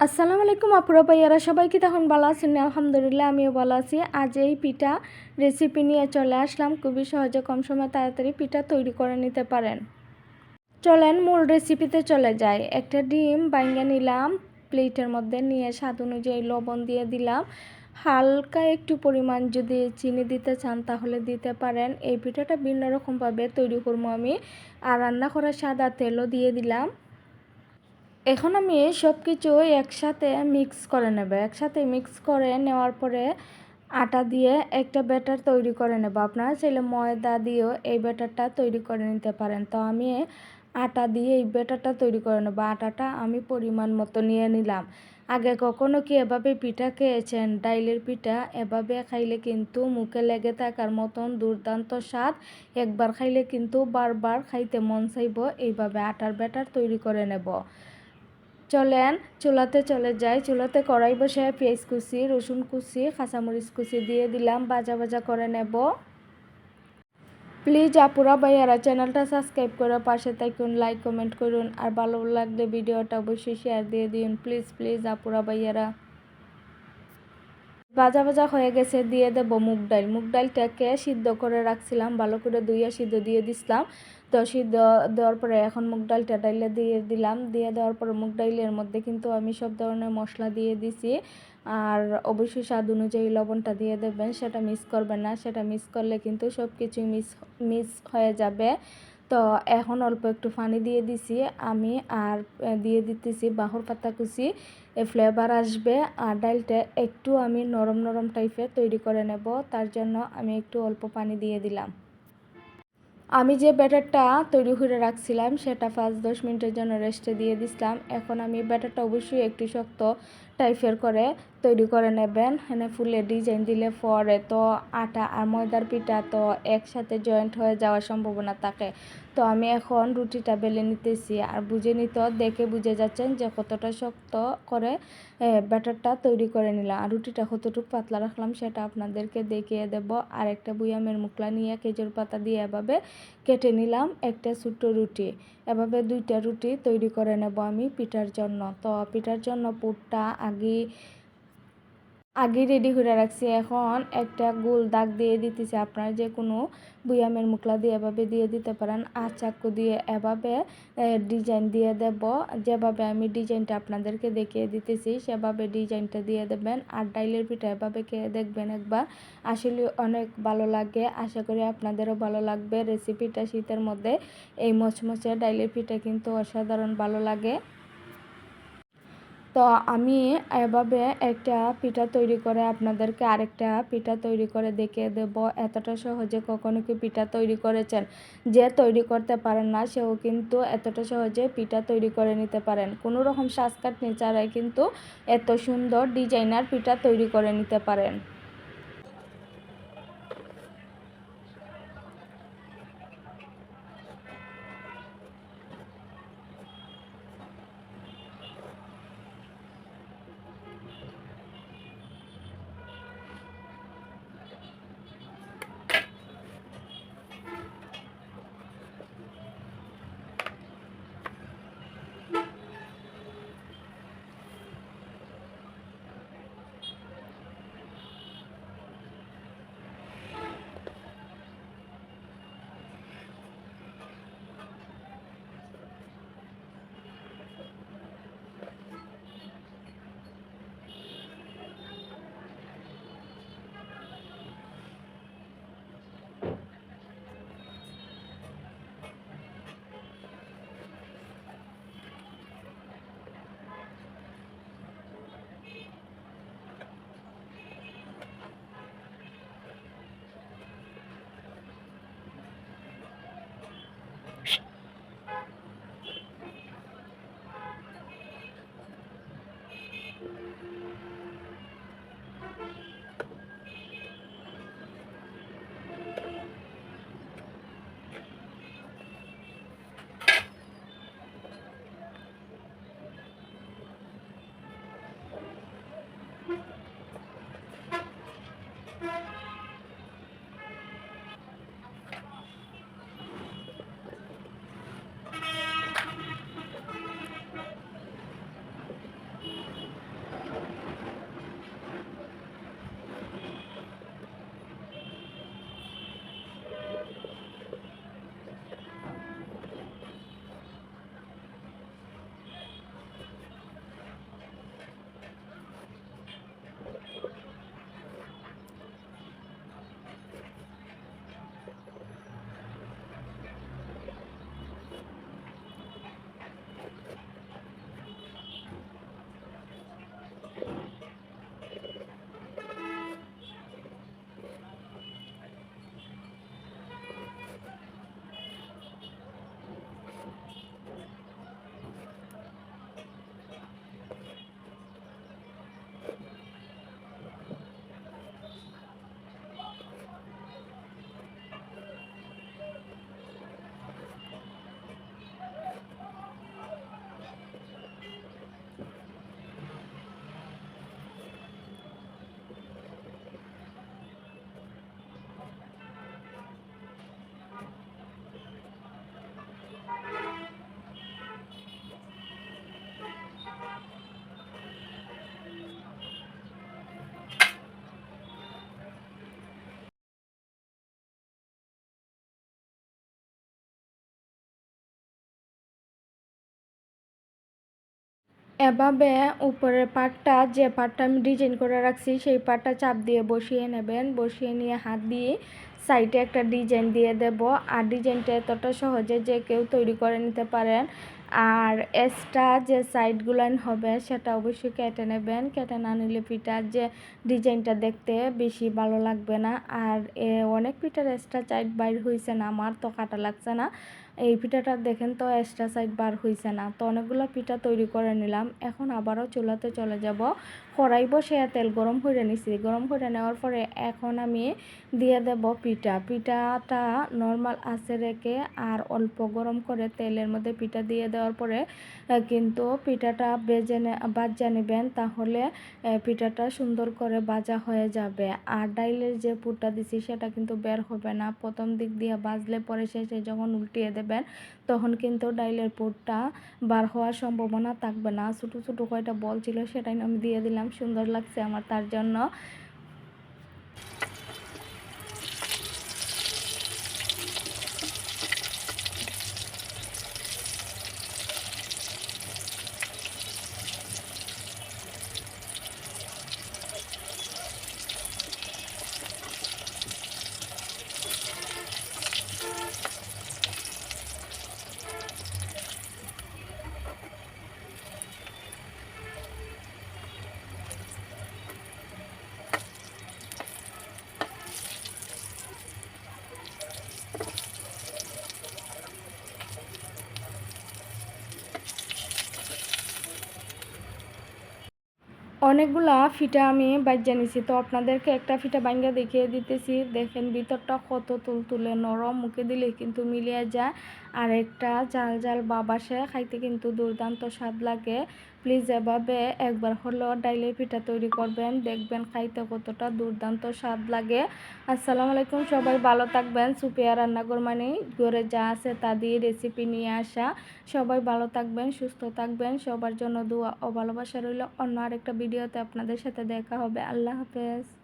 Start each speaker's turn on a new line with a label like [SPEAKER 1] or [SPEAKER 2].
[SPEAKER 1] আসসালামু আলাইকুম, আপুরা ভাইয়ারা। সবাইকে তখন ভালো আছেন? আলহামদুলিল্লাহ, আমিও ভালো আছি। আজ এই পিঠা রেসিপি নিয়ে চলে আসলাম। খুবই সহজে কম সময় তাড়াতাড়ি পিঠা তৈরি করে নিতে পারেন। চলেন মূল রেসিপিতে চলে যাই। একটা ডিম বাইঙ্গা নিলাম প্লেটের মধ্যে নিয়ে স্বাদ অনুযায়ী লবণ দিয়ে দিলাম। হালকা একটু পরিমাণ যদি চিনি দিতে চান, তাহলে দিতে পারেন। এই পিঠাটা ভিন্ন রকমভাবে তৈরি করব আমি। আর রান্না করা সাদা তেলও দিয়ে দিলাম। এখন আমি সব কিছু একসাথে মিক্স করে নেব। একসাথে মিক্স করে নেওয়ার পরে আটা দিয়ে একটা ব্যাটার তৈরি করে নেব। আপনারা চাইলে ময়দা দিয়েও এই ব্যাটারটা তৈরি করে নিতে পারেন। তো আমি আটা দিয়ে এই ব্যাটারটা তৈরি করে নেব। আটাটা আমি পরিমাণ মতো নিয়ে নিলাম। আগে কখনো কি এভাবে পিঠা খেয়েছেন? ডাইলের পিঠা এভাবে খাইলে কিন্তু মুখে লেগে থাকার মতন দুর্দান্ত স্বাদ। একবার খাইলে কিন্তু বারবার খাইতে মন চাইব। এইভাবে আটার ব্যাটার তৈরি করে নেব। চলেন, চুলাতে চলে যাই। চুলাতে কড়াই বসে পেঁয়াজ কুচি, রসুন কুচি, কাঁচামরিচ কুচি দিয়ে দিলাম। বাজা ভাজা করে নেব। প্লিজ আপুরা ভাইয়ারা চ্যানেলটা সাবস্ক্রাইব করে পাশে থাকুন, লাইক, কমেন্ট করুন। আর ভালো লাগলে ভিডিওটা অবশ্যই শেয়ার দিয়ে দিন। প্লিজ প্লিজ আপুরা ভাইয়ারা। ভাজা ভাজা হয়ে গেছে, দিয়ে দেবো মুগ ডাল। মুগ ডালটাকে সিদ্ধ করে রাখছিলাম, ভালো করে দুইয়া সিদ্ধ দিয়ে দিছিলাম। তো সিদ্ধ দেওয়ার পরে এখন মুগ ডালটা ডাইলে দিয়ে দিলাম। দিয়ে দেওয়ার পরে মুগ ডাইলের মধ্যে কিন্তু আমি সব ধরনের মশলা দিয়ে দিছি। আর অবশ্যই স্বাদ অনুযায়ী লবণটা দিয়ে দেবেন, সেটা মিস করবেন না। সেটা মিস করলে কিন্তু সব কিছুই মিস মিস হয়ে যাবে। তো এখন অল্প একটু পানি দিয়ে দিছি। আমি আর দিয়ে দিতেছি বাহর পাতা কুচি। ফ্লেভার আসবে। আর ডালটা একটু আমি নরম নরম টাইপের তৈরি করে নেব। তার জন্য আমি একটু অল্প পানি দিয়ে দিলাম। আমি যে ব্যাটারটা তৈরি করে রাখছিলাম, সেটা পাঁচ দশ মিনিটের জন্য রেস্টে দিয়ে দিছিলাম। এখন আমি ব্যাটারটা অবশ্যই একটু শক্ত টাইপের করে তৈরি করে নেবেন। এখানে ফুলের ডিজাইন দিলে পরে তো আটা আর ময়দার পিঠা তো একসাথে জয়েন্ট হয়ে যাওয়ার সম্ভাবনা থাকে। তো আমি এখন রুটিটা বেলে নিতেছি আর বুঝে নিত দেখে বুঝে যাচ্ছেন যে কতটা শক্ত করে ব্যাটারটা তৈরি করে নিলাম। আর রুটিটা কতটুকু পাতলা রাখলাম সেটা আপনাদেরকে দেখিয়ে দেব। আর একটা বুয়ামের মুখলা নিয়ে খেজুর পাতা দিয়ে এভাবে কেটে নিলাম একটা ছোট্ট রুটি। এভাবে দুইটা রুটি তৈরি করে নেব আমি পিঠার জন্য। তো পিঠার জন্য পুরটা আগে আগে রেডি করে রাখছি। এখন একটা গোল দাগ দিয়ে দিতেছি। আপনারা যে কোনো বুয়ামের মুখলা দিয়ে এভাবে দিয়ে দিতে পারেন। আর চাকু দিয়ে এভাবে ডিজাইন দিয়ে দেব। যেভাবে আমি ডিজাইনটা আপনাদেরকে দেখিয়ে দিতেছি, সেভাবে ডিজাইনটা দিয়ে দেবেন। আর ডাইলের পিঠা এভাবে খেয়ে দেখবেন একবার। আসলে অনেক ভালো লাগে। আশা করি আপনাদেরও ভালো লাগবে। রেসিপিটা শীতের মধ্যে এই মচমচে ডাইলের পিঠা কিন্তু অসাধারণ ভালো লাগে। তো আমি এভাবে একটা পিঠা তৈরি করে আপনাদেরকে আরেকটা পিঠা তৈরি করে দেখিয়ে দেব। এতটা সহজে কখনো কি পিঠা তৈরি করেছেন? যে তৈরি করতে পারেন না, সেও কিন্তু এতটা সহজে পিঠা তৈরি করে নিতে পারেন। কোনো রকম শ্বাসকাট ছাড়াই কিন্তু এত সুন্দর ডিজাইনার পিঠা তৈরি করে নিতে পারেন। এভাবে উপরের পাটটা, যে পাটটা আমি ডিজাইন করে রাখছি, সেই পাটটা চাপ দিয়ে বসিয়ে নেবেন। বসিয়ে নিয়ে হাত দিয়ে সাইডে একটা ডিজাইন দিয়ে দেব। আর ডিজাইনটা এতটা সহজে যে কেউ তৈরি করে নিতে পারেন। আর এক্সট্রা যে সাইডগুলান হবে, সেটা অবশ্যই কেটে নেবেন। কেটে না নিলে পিঠার যে ডিজাইনটা দেখতে বেশি ভালো লাগবে না। আর অনেক পিঠার এক্সট্রা সাইড বাইর হয়েছে না, আমার তো কাটা লাগছে না। এই পিঠাটা দেখেন তো এক্সট্রা সাইড বার হয়েছে না। তো অনেকগুলো পিঠা তৈরি করে নিলাম। এখন আবারও চুলাতে চলে যাব। কড়াই বসে তেল গরম করে নিছি। গরম করে নেওয়ার পরে এখন আমি দিয়ে দেব পিঠা। পিঠাটা নর্মাল আছে রেখে আর অল্প গরম করে তেলের মধ্যে পিঠা দিয়ে দেওয়ার পরে কিন্তু পিঠাটা বেজে বাজা নেবেন তাহলে পিঠাটা সুন্দর করে বাজা হয়ে যাবে। আর ডাইলের যে পুরটা দিছি সেটা কিন্তু বের হবে না। প্রথম দিক দিয়ে বাজলে পরে শেষে যখন উল্টিয়ে দেবেন তখন কিন্তু ডাইলের পুরটা বার হওয়ার সম্ভাবনা থাকবে না। ছোটো ছোটো কয়টা বল ছিল সেটাই আমি দিয়ে দিলাম। সুন্দর লাগছে আমার, তার জন্য। অনেকগুলা ফিটা আমি বাজ্যা নিছি। তো আপনাদেরকে একটা ফিটা বাঙ্গা দেখিয়ে দিতেছি। দেখেন, ভিতরটা কত তুল তুলে নরম, মুখে দিলে কিন্তু মিলিয়ে যায়। আর একটা জাল জাল বাবাসে খাইতে কিন্তু দুর্দান্ত স্বাদ লাগে। প্লিজ এভাবে একবার হলো ডাইলের পিঠা তৈরি করবেন, দেখবেন খাইতে কতটা দুর্দান্ত স্বাদ লাগে। আসসালামু আলাইকুম, সবাই ভালো থাকবেন। সুপিয়া রান্নাঘর মানে ঘরে যা আছে তা দিয়ে রেসিপি নিয়ে আসা। সবাই ভালো থাকবেন, সুস্থ থাকবেন। সবার জন্য দোয়া ও ভালোবাসা রইল। অন্য আরেকটা ভিডিওতে আপনাদের সাথে দেখা হবে। আল্লাহ হাফেজ।